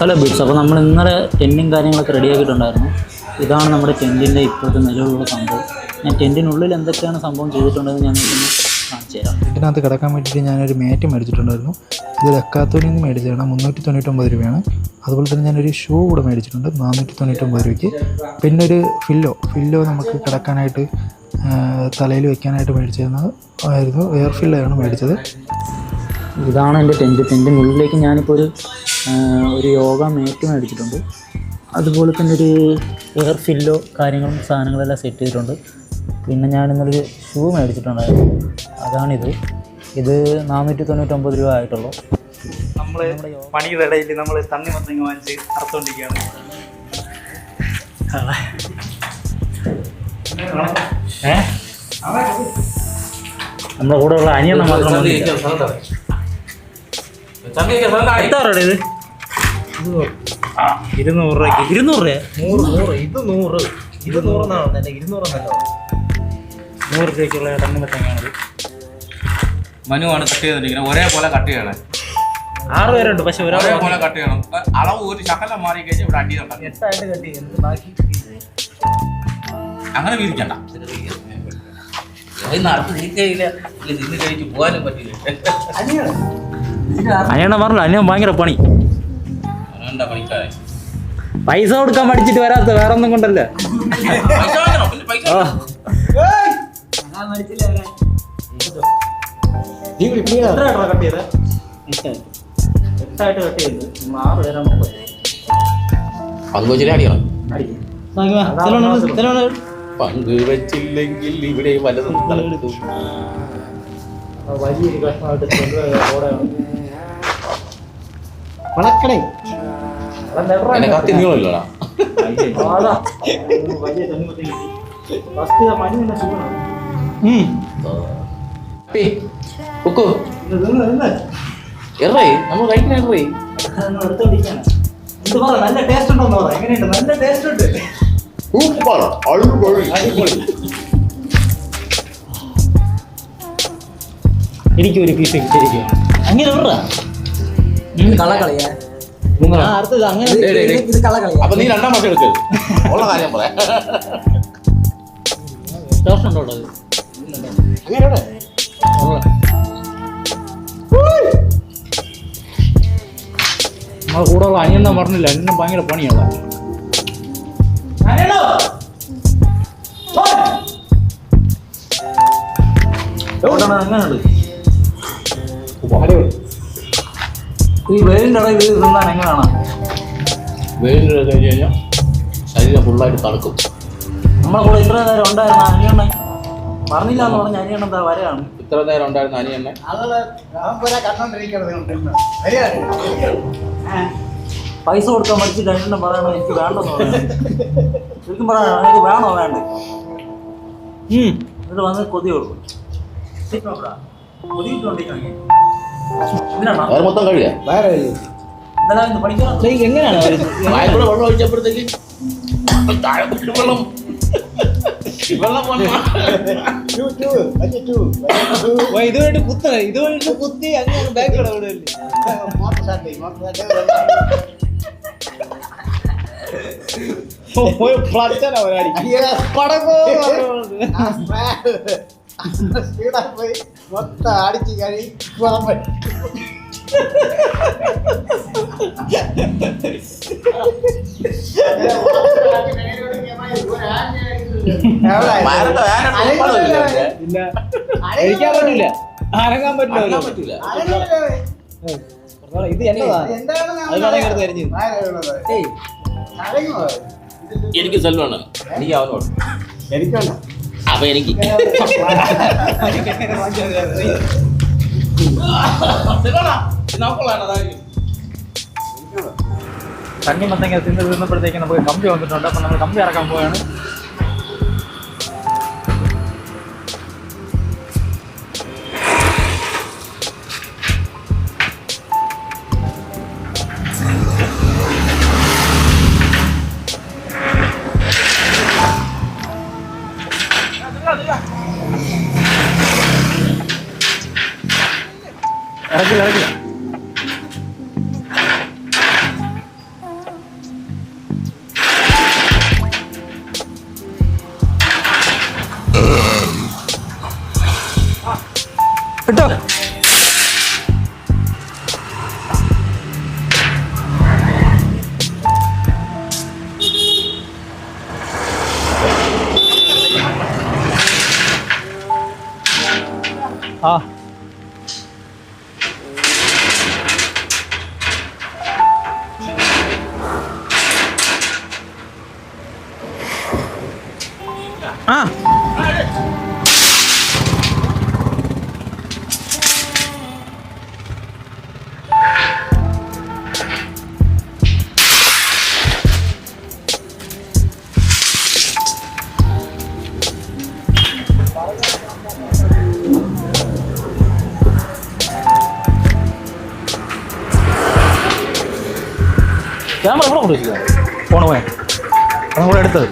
Hello beats അപ്പോൾ നമ്മൾ ഇന്നലെ ടെന്റും കാര്യങ്ങളൊക്കെ റെഡിയാക്കിയിട്ടുണ്ടായിരുന്നു ഇതാണ് നമ്മുടെ ടെന്റിന്റെ ഇപ്പോഴത്തെ നിലവിലുള്ള സംഭവം. ഞാൻ ടെന്റിനുള്ളിൽ എന്തൊക്കെയാണ് സംഭവം ചെയ്തിട്ടുണ്ടെന്ന് ഞാൻ കാണിച്ചു തരാം. ഇതിനകത്ത് കിടക്കാൻ വേണ്ടിയിട്ട് ഞാനൊരു മാറ്റ് മേടിച്ചിട്ടുണ്ടായിരുന്നു. ഇത് അക്കാത്തോലിൽ നിന്ന് മേടിച്ചതാണ്. മുന്നൂറ്റി തൊണ്ണൂറ്റൊമ്പത് രൂപയാണ്. അതുപോലെ തന്നെ ഞാനൊരു ഷൂ കൂടെ മേടിച്ചിട്ടുണ്ട്. നാനൂറ്റി തൊണ്ണൂറ്റൊമ്പത് രൂപയ്ക്ക്. പിന്നെ ഒരു ഫില്ലോ. ഫില്ലോ നമുക്ക് കിടക്കാനായിട്ട് തലയിൽ വെക്കാനായിട്ട് മേടിച്ചിരുന്നത് ആയിരുന്നു. എയർ ആണ് മേടിച്ചത്. ഇതാണ് എന്റെ ടെന്റ് ടെന്റിനുള്ളിലേക്ക് ഞാനിപ്പോൾ ഒരു ഒരു യോഗ മേറ്റ് മേടിച്ചിട്ടുണ്ട്. അതുപോലെ തന്നെ ഒരു എയർ ഫില്ലോ കാര്യങ്ങളും സാധനങ്ങളെല്ലാം സെറ്റ് ചെയ്തിട്ടുണ്ട്. പിന്നെ ഞാൻ ഇന്നൊരു ഷൂ മേടിച്ചിട്ടുണ്ടായിരുന്നു. അതാണിത്. ഇത് നാനൂറ്റി തൊണ്ണൂറ്റൊമ്പത് രൂപ ആയിട്ടുള്ളൂ. നമ്മൾ പണിയുടെ ഇടയിൽ നമ്മൾ തണ്ണി മത്തങ്ങ വാങ്ങിച്ച് അറുത്തോണ്ടിരിക്കുകയാണ്. നമ്മുടെ കൂടെ ഉള്ള അനിയണ്ണ മാത്രം ഇത്? ഇരുന്നൂറ് രൂപയ്ക്ക്. ഇരുന്നൂറ്? രൂപ നൂറ് നൂറ്. ഇത് നൂറ്. ഇത് നൂറെന്നാണ് തന്നെ ഇരുന്നൂറെന്നല്ലോ നൂറ് രൂപയ്ക്കുള്ള തണ്ണി മത്തങ്ങയാണിത് മനുവാണ് കട്ട് ചെയ്തിരിക്കുന്നത് ഒരേപോലെ കട്ട് ചെയ്യണം. ആറ് പേരുണ്ട് പക്ഷെ ഒരേപോലെ കട്ട് ചെയ്യണം. അളവ് ഒരു ശകലം മാറി കഴിഞ്ഞാൽ ഇവിടെ അടി നടക്കും എട്ടായിട്ട് കട്ട് എന്നിട്ട് ബാക്കി? അങ്ങനെ വീതിക്കണ്ട. അനിയണ പറഞ്ഞു അനിയൻ ഭയങ്കര പണി. പണിക്കാരെ? പൈസ കൊടുക്കാൻ പഠിച്ചിട്ട് വരാത്ത വേറെ ഒന്നും കൊണ്ടല്ലേ? പൈസ വാങ്ങണം? പിന്നെ പൈസ ആ. എത്രയായിട്ടാ കട്ട് ചെയ്തത് എട്ടായിട്ട് കട്ട് ചെയ്ത്. നമ്മൾ ആറ് പേരാണ് ഉള്ളത്. പങ്ക് വെച്ചിട്ട് അടിക്കണം. അതാണ് പങ്ക് വെച്ചില്ലെങ്കിൽ ഇവിടെ വലതും വലിയൊരു കഷ്ണമായിട്ട്. വളക്കണേ. എന്നെ കത്തി നീളമില്ലടാ. இல்லடா ഇത് നിന്ന് നിന്ന്. എറേ നമ്മൾ കഴിക്കണേ പറ നല്ല ടേസ്റ്റ് പറ. എങ്ങനെയുണ്ട്? നല്ല ടേസ്റ്റ് ഉണ്ട്. സൂപ്പർ അടിപൊളി. എനിക്ക് ഒരു പീസ് കിട്ടിയിരിക്കുകയാണ് അങ്ങനെ വിടറാ കള്ളക്കളിയാ ആ അപ്പൊ നീ രണ്ടാം വർഷം എടുക്കരുത് ഉള്ള കാര്യം പറയാം. നമ്മളെ കൂടെ ഉള്ള അനിയണ്ണ പറഞ്ഞില്ല. അനിയണ്ണ ഭയങ്കര പണിയാണ് അങ്ങനെയുണ്ട്. ഈ വെയിലിന്റെ ഇടയിൽ ഇത് തിന്നാൻ എങ്ങനെയാണ് വെയിൽ കഴിഞ്ഞ് കഴിഞ്ഞാൽ ശരീരം ഫുള്ളായിട്ട് തണുക്കും. നമ്മളെ കൂടെ ഇത്ര നേരം ഉണ്ടായിരുന്ന അനിയണ്ണ പറഞ്ഞില്ല എന്ന് പറഞ്ഞ അനിയണ്ണ എന്താ വരെയാണ്? ഇത്ര നേരം ഉണ്ടായിരുന്ന അനിയണ്ണ പൈസ കൊടുക്കാൻ മടിച്ചിട്ട് അനിയണ്ണ പറയണോ എനിക്ക് വേണ്ടെന്ന് പറയണം ശരിക്കും പറയണോ എനിക്ക് വേണോ വേണ്ടേ. എന്നിട്ട് വന്ന് കൊതി കൊടുക്കും. കൊതിയിട്ടുണ്ടെങ്കിൽ വേറെ മൊത്തം കഴിയാ ഇന്നലെ ഇന്ന് പഠിക്കാൻ എങ്ങനെയാണ് വായക്കൂടെ വെള്ളം ഒഴിച്ചപ്പോഴത്തേക്ക് താഴെ കുത്തി വെള്ളം വെള്ളം വന്നു ഇതുമായിട്ട് കുത്തണ ഇതുമായിട്ട് കുത്തി അങ്ങനെ ബാക്കിലൂടെ വിടല്ലേ പോയി ഫ്ലച്ചനാ ഒരാടി പടക്കോ മൊത്തം അടിച്ച് കഴി കഴിക്കാൻ പറ്റില്ല അരങ്ങാൻ പറ്റില്ല ഇത് എനിക്ക് സെൽവാണ് എനിക്ക് അവനോട്. എനിക്കുണ്ടോ. അപ്പൊ എനിക്ക് തണ്ണി മത്തങ്ങ തിന്ന് തിന്നപ്പോഴത്തേക്ക് നമുക്ക് കമ്പി വന്നിട്ടുണ്ട് അപ്പം നമ്മൾ കമ്പി ഇറക്കാൻ പോവുകയാണ് നടക്കില്ല നടക്കില്ല കേട്ടോ ആ. ആ. ക്യാമറ ഇവിടെ കൊണ്ടുവച്ചില്ല ഫോണ് പോയാൽ അതും കൂടെ എടുത്തത്